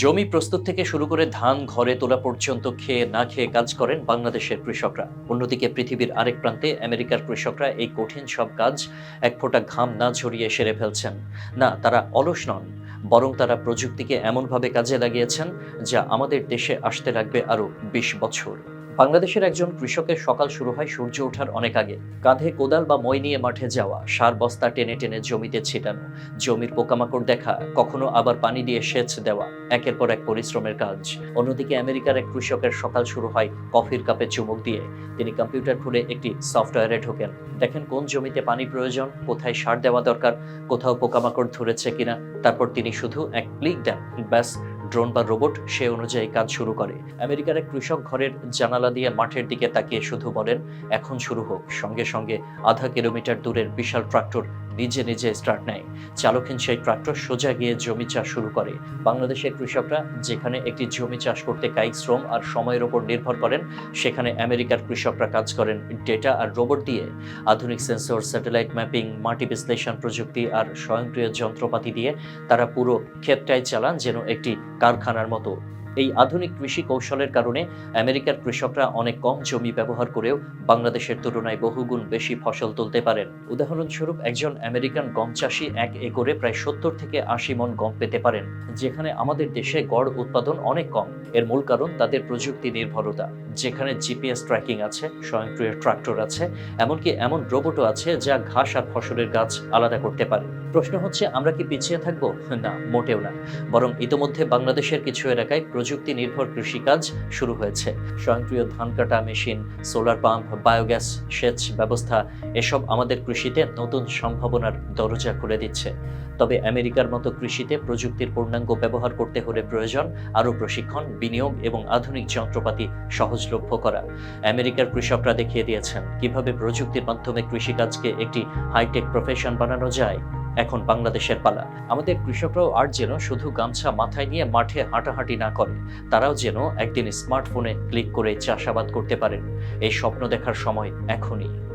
জমি প্রস্তুত থেকে শুরু করে ধান ঘরে তোলা পর্যন্ত খেয়ে না খেয়ে কাজ করেন বাংলাদেশের কৃষকরা। অন্যদিকে পৃথিবীর আরেক প্রান্তে আমেরিকার কৃষকরা এই কঠিন সব কাজ এক ফোঁটা ঘাম না ঝরিয়ে সেরে ফেলছেন। না, তারা অলস নন, বরং তারা প্রযুক্তিকে এমনভাবে কাজে লাগিয়েছেন যা আমাদের দেশে আসতে লাগবে আরও বিশ বছর। বাংলাদেশের একজন কৃষকের সকাল শুরু হয় সূর্য ওঠার অনেক আগে। কাঁধে কোদাল বা মই নিয়ে মাঠে যাওয়া, সার বস্তা টেনে টেনে জমিতে ছিটানো, জমির পোকামাকড় দেখা, কখনো আবার পানি দিয়ে সেচ দেওয়া, একের পর এক পরিশ্রমের কাজ। অন্যদিকে আমেরিকার এক কৃষকের সকাল শুরু হয় কফির কাপে চুমুক দিয়ে। তিনি কম্পিউটার খুলে একটি সফটওয়্যারে ঢোকেন। দেখেন কোন জমিতে পানি প্রয়োজন, কোথায় সার দেওয়া দরকার, কোথাও পোকামাকড় ধরেছে কিনা। তারপর তিনি শুধু এক ক্লিক দেন, ব্যাস ড্রোন বা রোবট, সে অনুযায়ী কাজ শুরু করে। আমেরিকার এক কৃষক ঘরের জানালা দিয়ে মাঠের দিকে তাকিয়ে শুধু বলেন, এখন শুরু হোক। সঙ্গে সঙ্গে আধা কিলোমিটার দূরের বিশাল ট্রাক্টর নিজে নিজে স্টার্ট নেয়। চালকহীন সেই ট্রাক্টর সোজা গিয়ে জমি চাষ শুরু করে। বাংলাদেশের কৃষকরা যেখানে একটি জমি চাষ করতে কায়িক শ্রম আর সময়ের ওপর নির্ভর করেন, সেখানে আমেরিকার কৃষকরা কাজ করেন ডেটা আর রোবট দিয়ে। আধুনিক সেন্সর স্যাটেলাইট ম্যাপিং মাটি বিশ্লেষণ প্রযুক্তি আর স্বয়ংক্রিয় যন্ত্রপাতি দিয়ে তারা পুরো ক্ষেতটাই চালান যেন একটি কারখানার মতো। এই আধুনিক কৃষি কৌশলের কারণে আমেরিকার কৃষকরা অনেক কম জমি ব্যবহার করেও বাংলাদেশের তুলনায় বহুগুণ বেশি ফসল তুলতে পারেন। উদাহরণস্বরূপ, একজন আমেরিকান গম চাষি এক একরে প্রায় সত্তর থেকে আশি মন গম পেতে পারেন, যেখানে আমাদের দেশে গড় উৎপাদন অনেক কম। এর মূল কারণ তাদের প্রযুক্তি নির্ভরতা যেখানে জিপিএস ট্র্যাকিং আছে, স্বয়ংক্রিয় ট্রাক্টর আছে, এমনকি এমন রোবটও আছে যা ঘাস আর ফসলের গাছ আলাদা করতে পারে। প্রশ্ন হচ্ছে, আমরা কি পিছিয়ে থাকব? না, মোটেও না। বরং ইতোমধ্যে বাংলাদেশের কিছু এলাকায় প্রযুক্তি নির্ভর কৃষিকাজ শুরু হয়েছে। স্বয়ংক্রিয় ধান কাটা মেশিন, সোলার পাম্প, বায়োগ্যাস সেচ ব্যবস্থা, এসব আমাদের কৃষিতে নতুন সম্ভাবনার দরজা খুলে দিচ্ছে। তবে আমেরিকার মতো কৃষিতে প্রযুক্তির পূর্ণাঙ্গ ব্যবহার করতে হলে প্রয়োজন আরও প্রশিক্ষণ, বিনিয়োগ এবং আধুনিক যন্ত্রপাতি সহজলভ্য করা। আমেরিকার কৃষকরা দেখিয়ে দিয়েছেন, কীভাবে প্রযুক্তির মাধ্যমে কৃষিকাজকে একটি হাইটেক প্রফেশন বানানো যায়। এখন বাংলাদেশের পালা। আমাদের কৃষকরাও আর যেন শুধু গামছা মাথায় নিয়ে মাঠে হাঁটাহাঁটি না করে, তারাও যেন একদিন স্মার্টফোনে ক্লিক করে চাষাবাদ করতে পারেন। এই স্বপ্ন দেখার সময় এখনই।